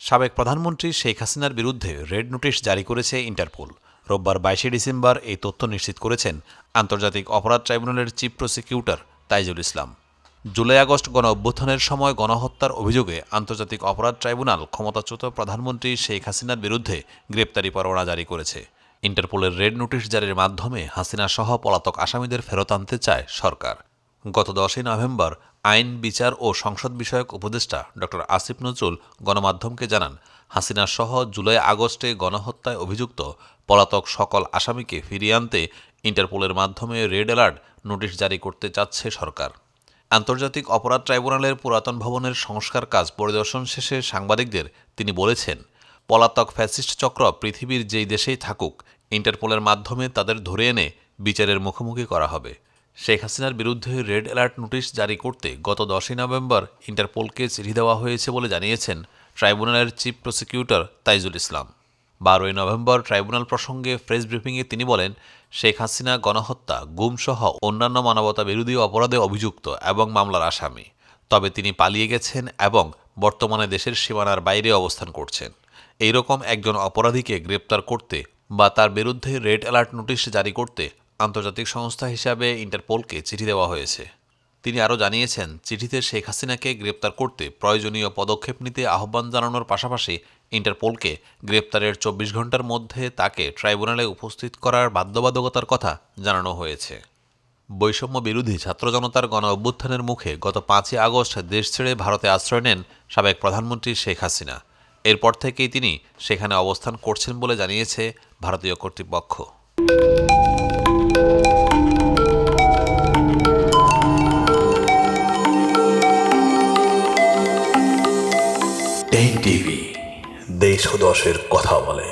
সাবেক প্রধানমন্ত্রী শেখ হাসিনার বিরুদ্ধে রেড নোটিশ জারি করেছে ইন্টারপোল। রোববার বাইশে ডিসেম্বর এই তথ্য নিশ্চিত করেছেন আন্তর্জাতিক অপরাধ ট্রাইব্যুনালের chief prosecutor Taijul Islam. July August গণ অভ্যুত্থানের সময় গণহত্যার অভিযোগে আন্তর্জাতিক অপরাধ ট্রাইব্যুনাল ক্ষমতাচ্যুত প্রধানমন্ত্রী শেখ হাসিনার বিরুদ্ধে গ্রেপ্তারি পরোয়ানা জারি করেছে। ইন্টারপোলের রেড নোটিশ জারির মাধ্যমে হাসিনা সহ পলাতক আসামিদের ফেরত আনতে চায় সরকার। গত দশই নভেম্বর আইন, বিচার ও সংসদ বিষয়ক উপদেষ্টা ড আসিফ নজরুল গণমাধ্যমকে জানান, হাসিনা সহ জুলাই আগস্টে গণহত্যায় অভিযুক্ত পলাতক সকল আসামিকে ফিরিয়ে আনতে ইন্টারপোলের মাধ্যমে রেড অ্যালার্ট নোটিশ জারি করতে চাচ্ছে সরকার। আন্তর্জাতিক অপরাধ ট্রাইব্যুনালের পুরাতন ভবনের সংস্কার কাজ পরিদর্শন শেষে সাংবাদিকদের তিনি বলেছেন, পলাতক ফ্যাসিস্ট চক্র পৃথিবীর যেই দেশেই থাকুক, ইন্টারপোলের মাধ্যমে তাদের ধরে এনে বিচারের মুখোমুখি করা হবে। শেখ হাসিনার বিরুদ্ধে রেড অ্যালার্ট নোটিশ জারি করতে গত দশই নভেম্বর ইন্টারপোলকে চিঠি দেওয়া হয়েছে বলে জানিয়েছেন ট্রাইব্যুনালের চিফ প্রসিকিউটর তাইজুল ইসলাম। বারোই নভেম্বর ট্রাইব্যুনাল প্রসঙ্গে প্রেস ব্রিফিংয়ে তিনি বলেন, শেখ হাসিনা গণহত্যা, গুমসহ অন্যান্য মানবতা বিরোধী অপরাধে অভিযুক্ত এবং মামলার আসামি। তবে তিনি পালিয়ে গেছেন এবং বর্তমানে দেশের সীমানার বাইরে অবস্থান করছেন। এইরকম একজন অপরাধীকে গ্রেপ্তার করতে বা তার বিরুদ্ধে রেড অ্যালার্ট নোটিশ জারি করতে আন্তর্জাতিক সংস্থা হিসাবে ইন্টারপোলকে চিঠি দেওয়া হয়েছে। তিনি আরও জানিয়েছেন, চিঠিতে শেখ হাসিনাকে গ্রেপ্তার করতে প্রয়োজনীয় পদক্ষেপ নিতে আহ্বান জানানোর পাশাপাশি ইন্টারপোলকে গ্রেপ্তারের চব্বিশ ঘণ্টার মধ্যে তাকে ট্রাইব্যুনালে উপস্থিত করার বাধ্যবাধকতার কথা জানানো হয়েছে। বৈষম্য বিরোধী ছাত্র জনতার গণ অভ্যুত্থানের মুখে গত পাঁচই আগস্ট দেশ ছেড়ে ভারতে আশ্রয় নেন সাবেক প্রধানমন্ত্রী শেখ হাসিনা। এরপর থেকেই তিনি সেখানে অবস্থান করছেন বলে জানিয়েছে ভারতীয় কর্তৃপক্ষ। টেন টিভি দেশ ও দশের কথা বলে